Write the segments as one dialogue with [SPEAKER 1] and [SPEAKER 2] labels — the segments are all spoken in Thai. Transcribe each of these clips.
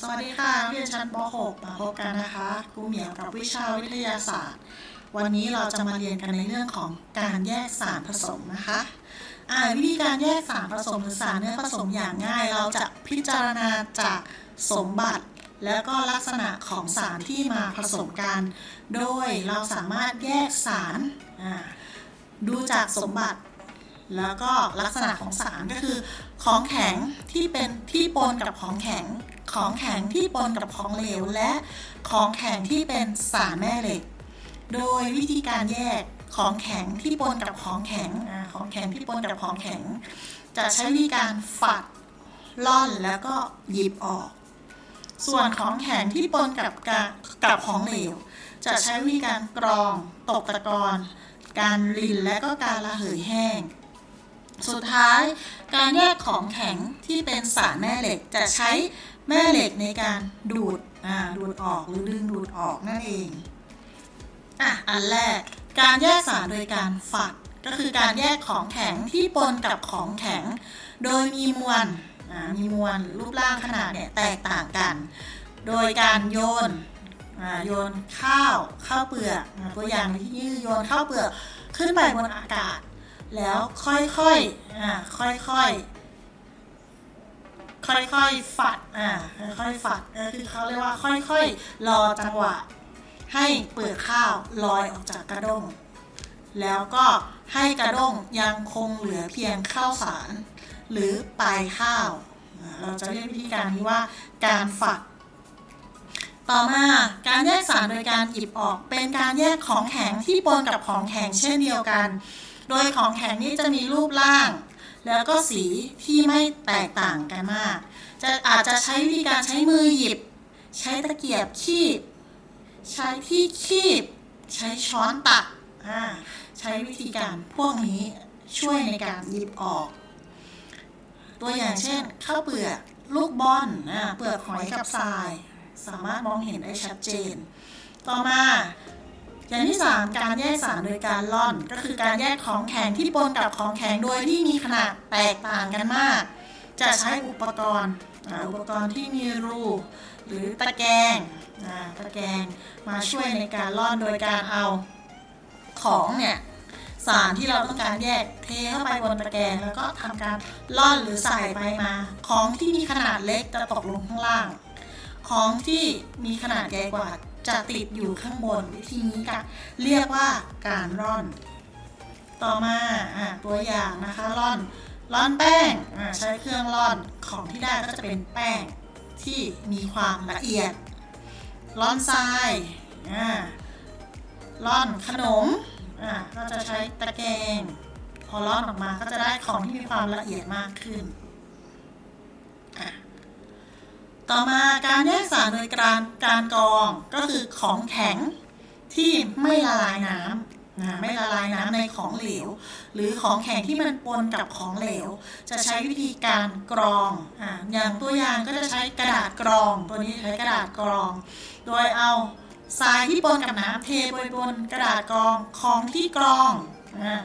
[SPEAKER 1] สวัสดีค่ะนักเรียนชั้นป .6 มาพบกันนะคะครูเหมียวกับวิชาวิทยาศาสตร์ วันนี้เราจะมาเรียนกันในเรื่องของการแยกสารผสมนะคะอ่าวิธีการแยกสารผสมหรือสารเนื้อผสมอย่างง่าย เราจะพิจารณาจากสมบัติ แล้วก็ลักษณะของสารที่มาผสมกัน โดยเราสามารถแยกสารดูจากสมบัติแล้วก็ลักษณะของสารก็คือของแข็งที่เป็นที่ปนกับของแข็ง ของแข็งที่ปนกับของเหลวและของแข็งที่เป็นสารแม่เหล็ก โดยวิธีการแยกของแข็งที่ปนกับของแข็งอของแข็งที่ปนกับของแข็ง จะใช้วิธีการฝัดล่อนแล้วก็หยิบออก ส่วนของแข็งที่ปนกับกากับของเหลว จะใช้วิธีการกรองตกตะกอนการรินและก็การระเหยแห้ง สุดท้ายการแยกของแข็งที่เป็นสารแม่เหล็กจะใช้ แม่เหล็กในการดูดดูดออกหรือดึงดูดออกนั่นเองอะอันแรกการแยกสารโดยการฝัดก็คือการแยกของแข็งที่ปนกับของแข็ง โดยมีมวลมีมวลรูปร่างขนาดเนี่ยแตกต่างกัน โดยการโยนโยนข้าวข้าวเปลือกตัวอย่างที่นี่คืโยนข้าวเปลือกขึ้นไปบนอากาศ แล้วค่อยๆอ่าค่อยๆ ค่อยๆฝัดอ่าค่อยๆฝัดก็คือเขาเรียกว่าค่อยๆ รอจังหวะ ให้เปลือกข้าวลอยออกจากกระด้ง แล้วก็ให้กระด้งยังคงเหลือเพียงข้าวสาร หรือปลายข้าว เราจะเรียกวิธีการนี้ว่าการฝัดต่อมาการแยกสารโดยการหยิบออกเป็นการแยกของแข็งที่ปนกับของแข็งเช่นเดียวกัน โดยของแข็งนี้จะมีรูปร่าง แล้วก็สีที่ไม่แตกต่างกันมาก จะอาจจะใช้วิธีการใช้มือหยิบ ใช้ตะเกียบคีบ ใช้ที่คีบ ใช้ช้อนตักใช้วิธีการพวกนี้ช่วยในการหยิบออก ตัวอย่างเช่นข้าวเปลือกลูกบอลเปลือกหอยกับทราย สามารถมองเห็นได้ชัดเจน ต่อมา อย่างที่ 3 การแยกสารโดยการล่อน ก็คือการแยกของแข็งที่ปนกับของแข็งโดยที่มีขนาดแตกต่างกันมาก จะใช้อุปกรณ์อุปกรณ์ที่มีรูหรือตะแกรงอ่าตะแกรงมาช่วยในการล่อนโดยการเอาของเนี่ยสารที่เราต้องการแยกเทเข้าไปบนตะแกรงแล้วก็ทำการล่อนหรือใส่ไปมา ของที่มีขนาดเล็กจะตกลงข้างล่าง ของที่มีขนาดใหญ่กว่า จะติดอยู่ข้างบน วิธีนี้ก็เรียกว่าการร่อน ต่อมาอะตัวอย่างนะคะร่อนร่อนแป้งอะใช้เครื่องร่อนของที่ได้ก็จะเป็นแป้งที่มีความละเอียดร่อนทรายอะร่อนขนมอะก็จะใช้ตะแกรงพอร่อนออกมาก็จะได้ของที่มีความละเอียดมากขึ้นอะ ต่อมาการแยกสารโดยการการกรองก็คือของแข็งที่ไม่ละลายน้ำนะไม่ละลายน้ำในของเหลว หรือของแข็งที่มันปนกับของเหลว จะใช้วิธีการกรองอ่าอย่างตัวอย่างก็จะใช้กระดาษกรอง ตัวนี้ใช้กระดาษกรอง โดยเอาทรายที่ปนกับน้ำเทบนบนกระดาษกรองของที่กรองอ่า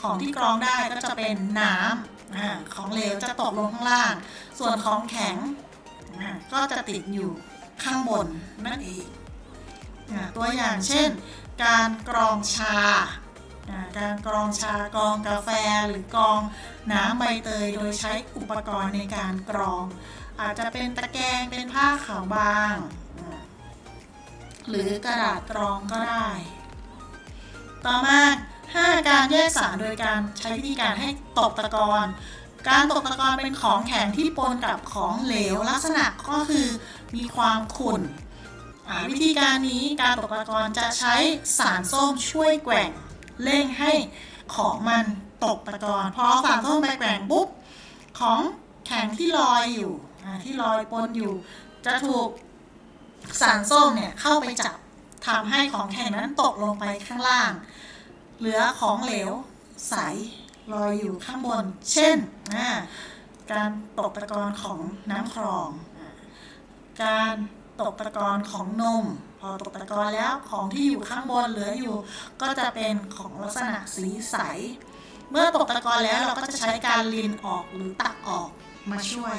[SPEAKER 1] ของที่กรองได้ก็จะเป็นน้ำอของเหลวจะตกลงข้างล่าง ส่วนของแข็ง อะก็จะติดอยู่ข้างบนนั่นเองอะตัวอย่างเช่น การกรองชาอะการกรองชากรองกาแฟหรือกรองน้ำใบเตยโดยใช้อุปกรณ์ในการกรอง อาจจะเป็นตะแกรงเป็นผ้าขาวบางอะหรือกระดาษกรองก็ได้ ต่อมา 5 การแยกสารโดยการใช้วิธีการให้ตกตะกอน การตกตะกอนเป็นของแข็งที่ปนกับของเหลวลักษณะก็คือมีความขุ่นวิธีการนี้การตกตะกอนจะใช้สารส้มช่วยแกว่งเร่งให้ของมันตกตะกอนพอสารส้มไปแกว่งปุ๊บของแข็งที่ลอยอยู่ที่ลอยปนอยู่ จะถูกสารส้มเนี่ยเข้าไปจับทำให้ของแข็งนั้นตกลงไปข้างล่าง เหลือของเหลวใส ลอยอยู่ข้างบน เช่น การตกตะกอนของน้ำคลองอการตกตะกอนของนม พอตกตะกอนแล้วของที่อยู่ข้างบนเหลืออยู่ ก็จะเป็นของลักษณะสีใส เมื่อตกตะกอนแล้วเราก็จะใช้การลินออกหรือตักออกมาช่วย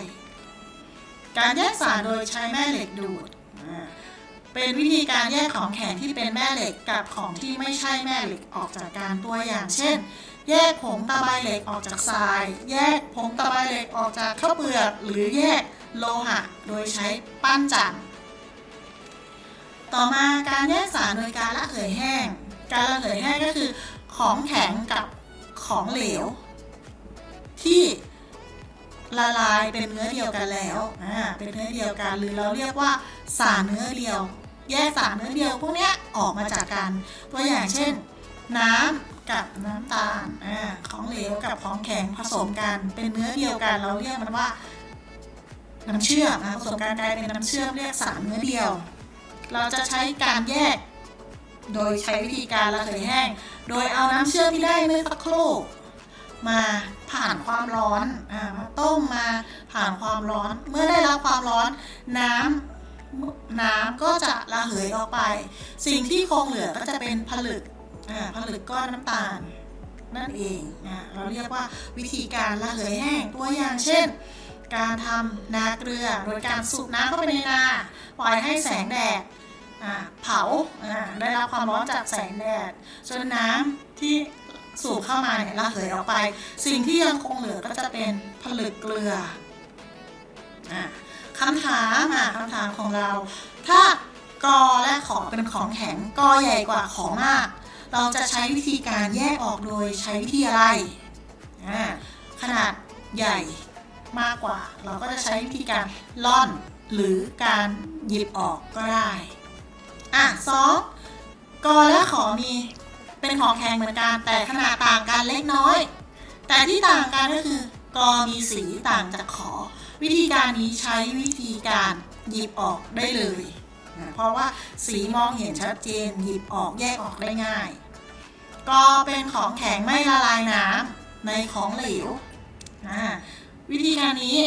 [SPEAKER 1] การแยกสารโดยใช้แม่เหล็กดูดเป็นวิธีการแยกของแข็งที่เป็นแม่เหล็กกับของที่ไม่ใช่แม่เหล็กออกจากกันตัวอย่างเช่น แยกผงตะไบเหล็กออกจากทราย แยกผงตะไบเหล็กออกจากข้าวเปลือก หรือแยกโลหะ โดยใช้ปั้นจันทร์ต่อมาการแยกสารโดยการละเหยแห้ง การละเหยแห้งก็คือ ของแข็งกับของเหลว ที่ละลายเป็นเนื้อเดียวกันแล้วอ่าเป็นเนื้อเดียวกันหรือเราเรียกว่าสารเนื้อเดียว แยกสารเนื้อเดียวพวกนี้ออกมาจากกัน ตัวอย่างเช่น น้ำกับน้ำตาลอ่าของเหลวกับของแข็งผสมกันเป็นเนื้อเดียวกันเราเรียกมันว่า น้ำเชื่อมนะผสมกันกลายเป็นน้ำเชื่อมเรียกสารเนื้อเดียว เราจะใช้การแยก โดยใช้วิธีการระเหยแห้ง โดยเอาน้ำเชื่อมที่ได้เมื่อสักครู่มาผ่านความร้อนอ่ามาต้มมาผ่านความร้อน เมื่อได้รับความร้อนน้ำน้ำก็จะระเหยออกไป สิ่งที่คงเหลือก็จะเป็นผลึก ผลึกก้อนน้ำตาล นั่นเองอ่าเราเรียกว่าวิธีการระเหยแห้งตัวอย่างเช่น การทำนาเกลือโดยการสูบน้ำเข้าไปในนาปล่อยให้แสงแดดอ่าเผาอ่าได้รับความร้อนจากแสงแดดจนน้ำที่สูบเข้ามาเนี่ยระเหยออกไป สิ่งที่ยังคงเหลือก็จะเป็นผลึกเกลืออ่าคำถามอะคำถามของเรา ถ้ากอและขอเป็นของแข็งกอใหญ่กว่าขอมาก เราจะใช้วิธีการแยกออกโดยใช้วิธีอะไร ขนาดใหญ่มากกว่า เราก็จะใช้วิธีการล่อน หรือการหยิบออกก็ได้ อะสองกอและขอมีเป็นของแข็งเหมือนกันแต่ขนาดต่างกันเล็กน้อย แต่ที่ต่างกันก็คือกอมีสีต่างจากขอ วิธีการนี้ใช้วิธีการหยิบออกได้เลย เพราะว่าสีมองเห็นชัดเจนหยิบออกแยกออกได้ง่าย กอเป็นของแข็งไม่ละลายน้ำในของเหลววิธีการนี้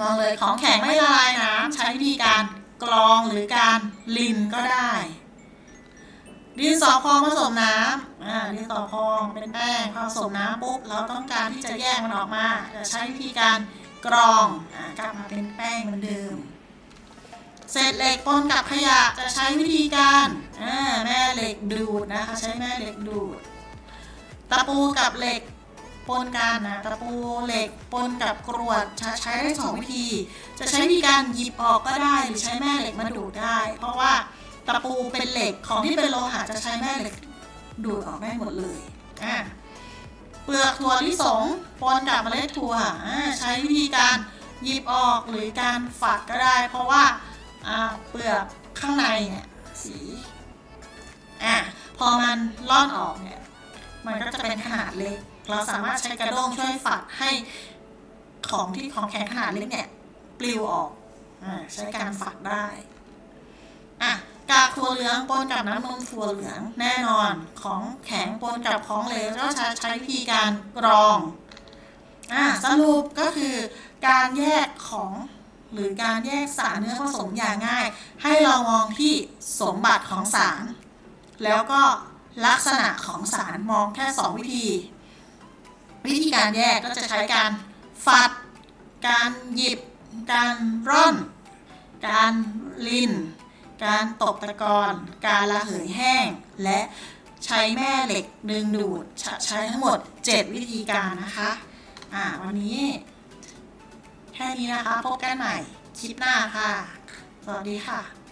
[SPEAKER 1] มองเลยของแข็งไม่ละลายน้ำใช้วิธีการกรองหรือการลินก็ได้ ดินสอพองผสมน้ำดินสอพองเป็นแป้งพอผสมน้ำปุ๊บเราต้องการที่จะแยกมันออกมาจะใช้วิธีการกรองอกลับมาเป็นแป้งเหมือนเดิม เศษเหล็กปนกับขยะจะใช้วิธีการแม่เหล็กดูดนะคะใช้แม่เหล็กดูด ตะปูกับเหล็กปนกันนะตะปูเหล็กปนกับกรวดจะใช้ได้สองวิธี จะใช้วิธีการหยิบออกก็ได้หรือใช้แม่เหล็กมาดูดได้ เพราะว่าตะปูเป็นเหล็กของที่เป็นโลหะจะใช้แม่เหล็กดูดออกได้หมดเลยอะเปลือกถั่วลิสงปนกับเมล็ดถั่วใช้วิธีการหยิบออกหรือการฝัดก็ได้ เพราะว่า อ่าเปลือกข้างในเนี่ยสีอะพอมันล่อนออกเนี่ยมันก็จะเป็นขนาดเล็ก เราสามารถใช้กระด้งช่วยฝัดให้ของที่ของแข็งขนาดเล็กเนี่ยปลิวออกอาใช้การฝัดได้อะกากถั่วเหลืองปนกับน้ำนมถั่วเหลืองแน่นอนของแข็งปนกับของเหลวก็จะใช้วิธีการกรองอะสรุปก็คือการแยกของ หรือการแยกสารเนื้อผสมอย่างง่าย ให้เรามองที่สมบัติของสาร แล้วก็ลักษณะของสารมองแค่ 2 วิธี วิธีการแยกก็จะใช้การฝัด การหยิบ การร่อน การลินการตบตะกอนการระเหยแห้ง และใช้แม่เหล็กดึงดูด ใช้ใช้ทั้งหมด 7 วิธีการนะคะ อ่า วันนี้ แค่นี้นะคะ พบกันใหม่คลิปหน้าค่ะ สวัสดีค่ะ